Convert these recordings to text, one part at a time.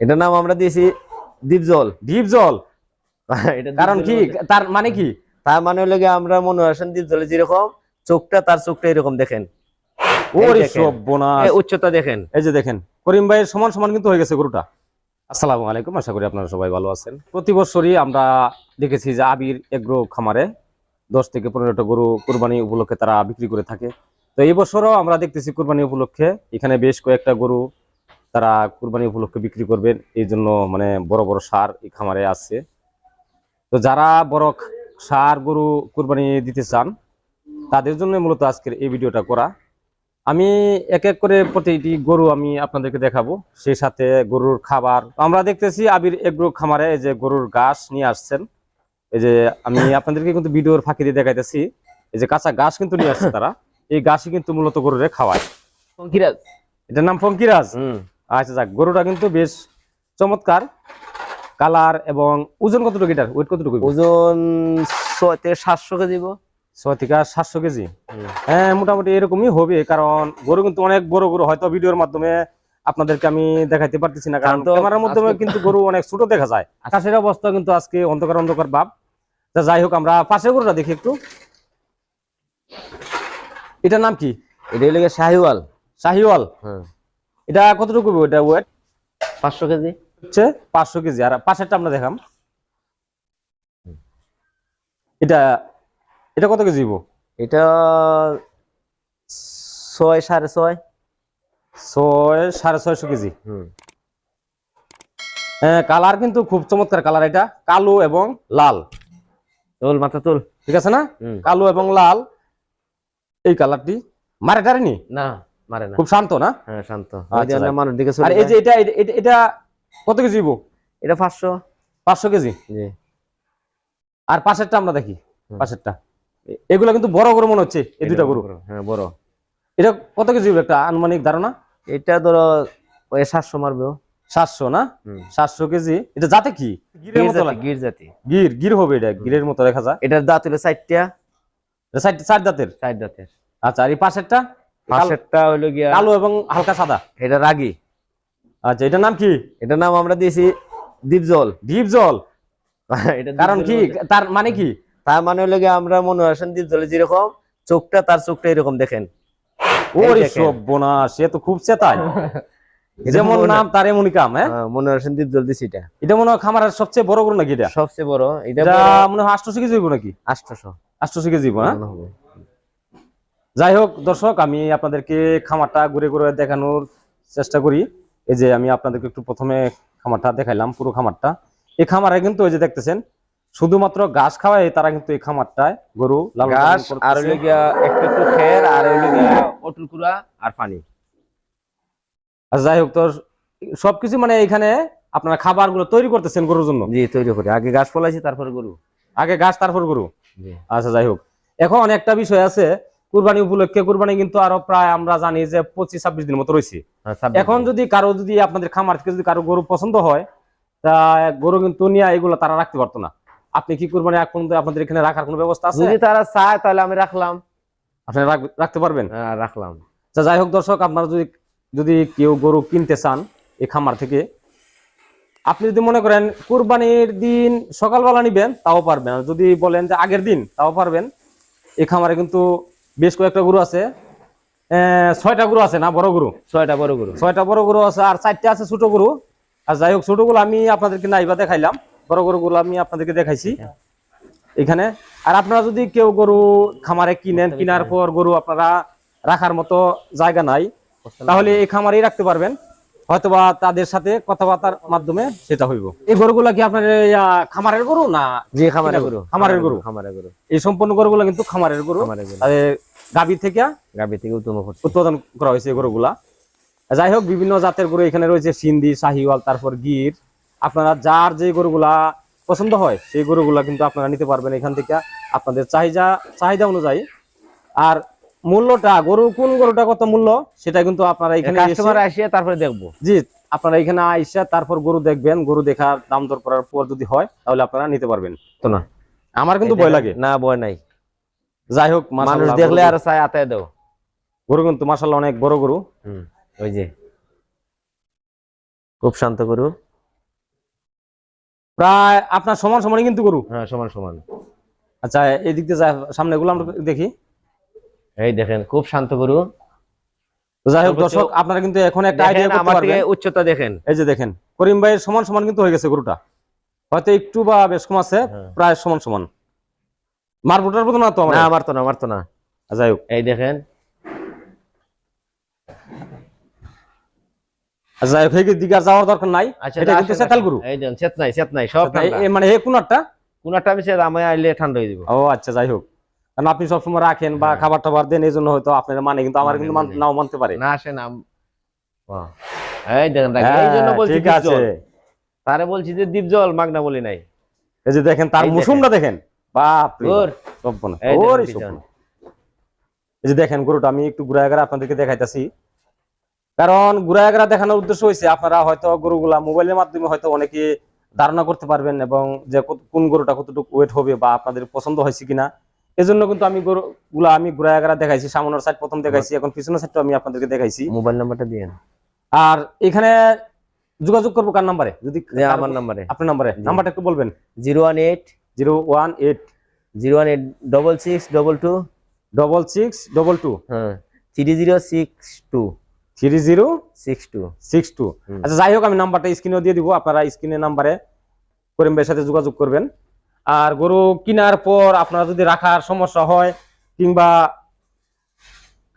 এটার নাম আমরা দিয়েছি দীপজল। ডিপ জল এটা কারণ কি? তার মানে কি? তার মানে হলো গিয়ে আমরা মনে আসেন দীপজলে যেরকম চোখটা তার চোখটা এরকম দেখেন। উচ্চতা দেখেন। এই যে দেখেন করিম ভাইয়ের সমান সমান কিন্তু হয়ে গেছে গরুটা। আসসালামু আলাইকুম আশা করি আপনারা সবাই ভালো আছেন। প্রতি বছরই আমরা দেখেছি যে আবির এগ্রো খামারে দশ থেকে পনেরোটা গরু কোরবানি উপলক্ষে তারা বিক্রি করে থাকে। তো এই বছরও আমরা দেখতেছি কোরবানি উপলক্ষে এখানে বেশ কয়েকটা গরু তারা কুরবানি উপলক্ষে বিক্রি করবেন। এই জন্য মানে বড় বড় সার এই খামারে আছে। তো যারা বড় সার গরু কুরবানি দিতে চান তাদের জন্য মূলত আজকের এই ভিডিওটা করা। আমি এক এক করে প্রতিটি গরু আমি আপনাদেরকে দেখাবো সেই সাথে গরুর খাবার। আমরা দেখতেছি আবির এগ্রো খামারে এই যে গরুর ঘাস নিয়ে আসছেন। এই যে আমি আপনাদেরকে কিন্তু ভিডিওর ফাঁকি দিয়ে দেখাইতেছি এই যে কাঁচা ঘাস কিন্তু নিয়ে আসছে তারা। এই ঘাসই কিন্তু মূলত গরুরে খাওয়ায়। এটার নাম ফঙ্কিরাজ হুম। আচ্ছা যাক গরুটা কিন্তু বেশ চমৎকার। কালার এবং ওজন কতটুকু এটার? ওয়েট কতটুকু? ওজন ছয় থেকে সাতশো কেজি। ছয় থেকে সাতশো কেজি? হ্যাঁ মোটামুটি এরকমই হবে কারণ গরু কিন্তু অনেক বড় গরু হয়তো ভিডিওর মাধ্যমে আপনাদেরকে আমি দেখাইতে পারতেছি না কারণ ক্যামেরার মাধ্যমে কিন্তু গরু অনেক ছোট দেখা যায়। আকাশের অবস্থা কিন্তু আজকে অন্ধকার অন্ধকার ভাব। তা যাই হোক আমরা পাশে গরুটা দেখি একটু। এটার নাম কি? এটা হলো শাহিওয়াল। শাহিওয়াল। হ্যাঁ। এটা কতটুকু এটা ওয়েট পাঁচশো কেজি। হচ্ছে পাঁচশো কেজি। আর পাশেরটা আমরা দেখাম। এটা এটা কত কেজি এটা ছয় সাড়ে ছয়। ছয় সাড়ে ছয়শো কেজি। হুম। হ্যাঁ কালার কিন্তু খুব চমৎকার কালার এটা। কালো এবং লাল। তোল মাথা তোল। ঠিক আছে না? কালো এবং লাল। এই কালারটি মারে টারেনি না। মারে না। খুব শান্ত না? হ্যাঁ শান্ত। আচ্ছা, ওই জন্য মানুষ দিকে আর এই যে এটা এটা- কত কেজি এটা পাঁচশো। পাঁচশো কেজি? জি। আর পাশেরটা আমরা দেখি পাশেরটা। এগুলা কিন্তু বড় গরু মনে হচ্ছে এই দুইটা গরু। হ্যাঁ বড়। এটা কত কেজি একটা আনুমানিক ধারণা? এটা ধরো ওই সাতশো মারবে ও। সাতশো না? হুম। সাতশো কেজি। এটা যাতে কি? গিরের গির মতো লাগে। গির জাতি। গির গির হবে এটা গিরের মতো দেখা যায়। এটার দাঁত হলো চারটা। এটা চার চার দাঁতের? চার দাঁতের। আচ্ছা আর এই পাশেরটা? পাশেরটা হইল গিয়া কালো এবং হালকা সাদা। এটা রাগি। আচ্ছা এটার নাম কি? এটার নাম আমরা দিয়েছি দীপজল। ডিপ জল এটা কারণ কি? তার মানে কি? তার মানে হলো গিয়ে আমরা মনে আসেন দীপজলে যেরকম চোখটা তার চোখটা এরকম দেখেন। ওরে। সর্বনাশ সে তো খুব চেতায়। যেমন নাম তার এমনই কাম হ্যাঁ? হ্যাঁ, মনে আসেন দীপজল দিছি এটা। এটা মনে হয় খামারের সবচেয়ে বড় গরু নাকি এটা? সবচেয়ে বড়। এটা মনে হয় আটশো কেজি হইব নাকি? আটশোশো আটশো কেজি হইব হবে। যাই হোক দর্শক আমি আপনাদেরকে খামারটা ঘুরে ঘুরে দেখানোর চেষ্টা করি। এই যে আমি আপনাদেরকে একটু প্রথমে খামারটা দেখাইলাম পুরো খামারটা। এই খামারে কিন্তু ওই যে দেখতেছেন শুধুমাত্র ঘাস খাওয়ায় তারা কিন্তু এই খামারটায় গরু ঘাস আর একটু একটু খের আর হইল গিয়া অটুল কুড়া আর পানি। আর যাই হোক তো সবকিছু মানে এখানে আপনারা খাবারগুলো তৈরি করতেছেন গরুর জন্য? জি তৈরি করে। আগে ঘাস ফলাইছি তারপরে গরু। আগে ঘাস তারপর গরু। আচ্ছা যাই হোক। এখন একটা বিষয় আছে কুরবানি উপলক্ষে কুরবানি কিন্তু আরও প্রায় আমরা জানি যে পঁচিশ ছাব্বিশ দিনের মতো রয়েছে। হ্যাঁ, এখন যদি কারও যদি আপনাদের খামার থেকে যদি কারও গরু পছন্দ হয় তা গরু কিন্তু নিয়ে এগুলো তারা রাখতে পারতো না। আপনি কি কুরবানি এখন আপনাদের এখানে রাখার কোনো ব্যবস্থা আছে? যদি তারা চায় তাহলে আমি রাখলাম। আপনি রাখতে পারবেন? হ্যাঁ রাখলাম। আচ্ছা যাই হোক দর্শক আপনারা যদি যদি কেউ গরু কিনতে চান এই খামার থেকে আপনি যদি মনে করেন কুরবানির দিন সকালবেলা নিবেন তাও পারবেন। যদি বলেন যে আগের দিন তাও পারবেন। এই খামারে কিন্তু বেশ কয়েকটা গরু আছে। ছয়টা গরু আছে না বড় গরু? ছয়টা বড় গরু। ছয়টা বড় গরু আছে আর চারটে আছে ছোট গরু। আর যাই হোক ছোটগুলো আমি আপনাদেরকে নাইবা দেখাইলাম। বড় গরু গুলো আমি আপনাদেরকে দেখাইছি। এখানে আর আপনারা যদি কেউ গরু খামারে কিনেন কিনার পর গরু আপনারা রাখার মতো জায়গা নাই তাহলে এই খামারেই রাখতে পারবেন। হয়তোবা তাদের সাথে কথাবার্তার মাধ্যমে সেটা হইব। এই গরুগুলা কি আপনার খামারের গরু না জি খামারে কিনা গরু। খামারের গরু। খামারে গরু। এই সম্পূর্ণ গরুগুলা কিন্তু খামারের গরু। খামারে গরু। থেকে গাবি থেকে উৎপাদন করা হয়েছে এই গরুগুলা। যাই হোক বিভিন্ন জাতের গরু এখানে রয়েছে সিন্ধি শাহিওয়াল তারপর গির। আপনারা যার যে গরুগুলা পছন্দ হয় সেই গরুগুলা কিন্তু আপনারা নিতে পারবেন এখান থেকে। আপনাদের চাহিদা চাহিদা অনুযায়ী। আর মূল্যটা গরুর কোন গরুটা কত মূল্য সেটা কিন্তু আপনারা এখানে কাস্টমার আসিয়া তারপরে দেখব। জি আপনারা এখানে আইসা তারপর গরু দেখবেন গরু দেখার দাম দর করার পর যদি হয় তাহলে আপনারা নিতে পারবেন। তো না। আমার কিন্তু ভয় লাগে। না ভয় নাই। যাই হোক মানুষ দেখলে আর চায় আতায় দাও। গরু কিন্তু মাসাল্লাহ অনেক বড় গরু। হুম ওই যে। খুব শান্ত গরু। প্রায় আপনার সমান সমানই কিন্তু গরু। হ্যাঁ সমান সমান। আচ্ছা এই দিক দিয়ে সামনে গুলো আমরা দেখি। এই দেখেন খুব শান্ত গরু। যাই হোক দর্শক আপনারা কিন্তু এখন একটা আইডিয়া করতে পারবেন। উচ্চতা দেখেন। এই যে দেখেন করিম ভাইয়ের সমান সমান কিন্তু হয়ে গেছে গরুটা। হয়তো একটু বা বেশ কম আছে হ্যাঁ। প্রায় সমান সমান। মারবুটার মতো না তো আমরা? না আমার তো না আমার তো না যাই হোক। এই দেখেন। যাই হোক এই দিকে যাওয়ার দরকার নাই। আচ্ছা এটা কিন্তু সেতাল গরু। এই দেখেন চেত নাই চেত নাই সব মানে এই কোনারটা? কোনটা আমি চেত আমি আইলে ঠান্ডা হয়ে দিব ও আচ্ছা যাই হোক। কারণ আপনি সবসময় রাখেন বা হ্যাঁ। খাবার টাবার দেন এই জন্য হয়তো আপনার মানে কিন্তু আমার মানে, কিন্তু মানে। নাও মানতে পারে। না আসেন আম- এই দেখেন এই হ্যাঁ, জন্য বলছি ঠিক আছে। তারে বলছি যে দ্বীপ জল মাগনা বলি নাই। এই যে দেখেন তার দেখেন। মুসুমটা দেখেন। বাপ রে। এই ওরে যে দেখেন গরুটা আমি একটু ঘুরে আপনাদেরকে দেখাইতাছি। কারণ ঘুরা দেখানোর উদ্দেশ্য হয়েছে আপনারা হয়তো গরুগুলা মোবাইলের মাধ্যমে হয়তো অনেকে ধারণা করতে পারবেন এবং যে কোন গরুটা কতটুকু ওয়েট হবে বা আপনাদের পছন্দ হয়েছে কিনা। এজন্য কিন্তু আমি গরুগুলা আমি ঘুরায় ঘুরা দেখাইছি সামনের সাইড প্রথম দেখাইছি এখন পিছনের সাইডটা আমি আপনাদেরকে দেখাইছি। মোবাইল নাম্বারটা দিয়েন। আর এখানে যোগাযোগ করব কার নাম্বারে? যদি আমার নাম্বারে। আপনার নাম্বারে। নাম্বারটা একটু বলবেন। Zero one eight zero one eight zero one eight double six double two. Double six double two. হ্যাঁ three zero six two. Three zero six two. Six two. আচ্ছা যাই হোক আমি নাম্বারটা স্ক্রিনেও দিয়ে দিব। আপনারা স্ক্রিনের নাম্বারে করিম ভাইয়ের সাথে যোগাযোগ করবেন। আর গরু কেনার পর আপনারা যদি রাখার সমস্যা হয় কিংবা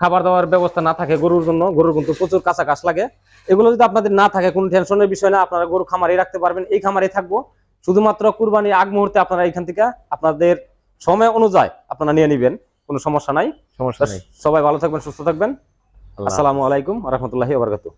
খাবার দাবার ব্যবস্থা না থাকে গরুর জন্য গরুর কিন্তু প্রচুর কাঁচা ঘাস লাগে। এগুলো যদি আপনাদের না থাকে কোনো টেনশনের বিষয় না আপনারা গরু খামারে রাখতে পারবেন এই খামারে থাকব। শুধুমাত্র কুরবানি আগ মুহূর্তে আপনারা এখান থেকে আপনাদের সময় অনুযায়ী আপনারা নিয়ে নেবেন কোনো সমস্যা নাই। সমস্যা নেই। সবাই ভালো থাকবেন সুস্থ থাকবেন। আসসালামু আলাইকুম রহমতুল্লাহি ওবরাকাতুহ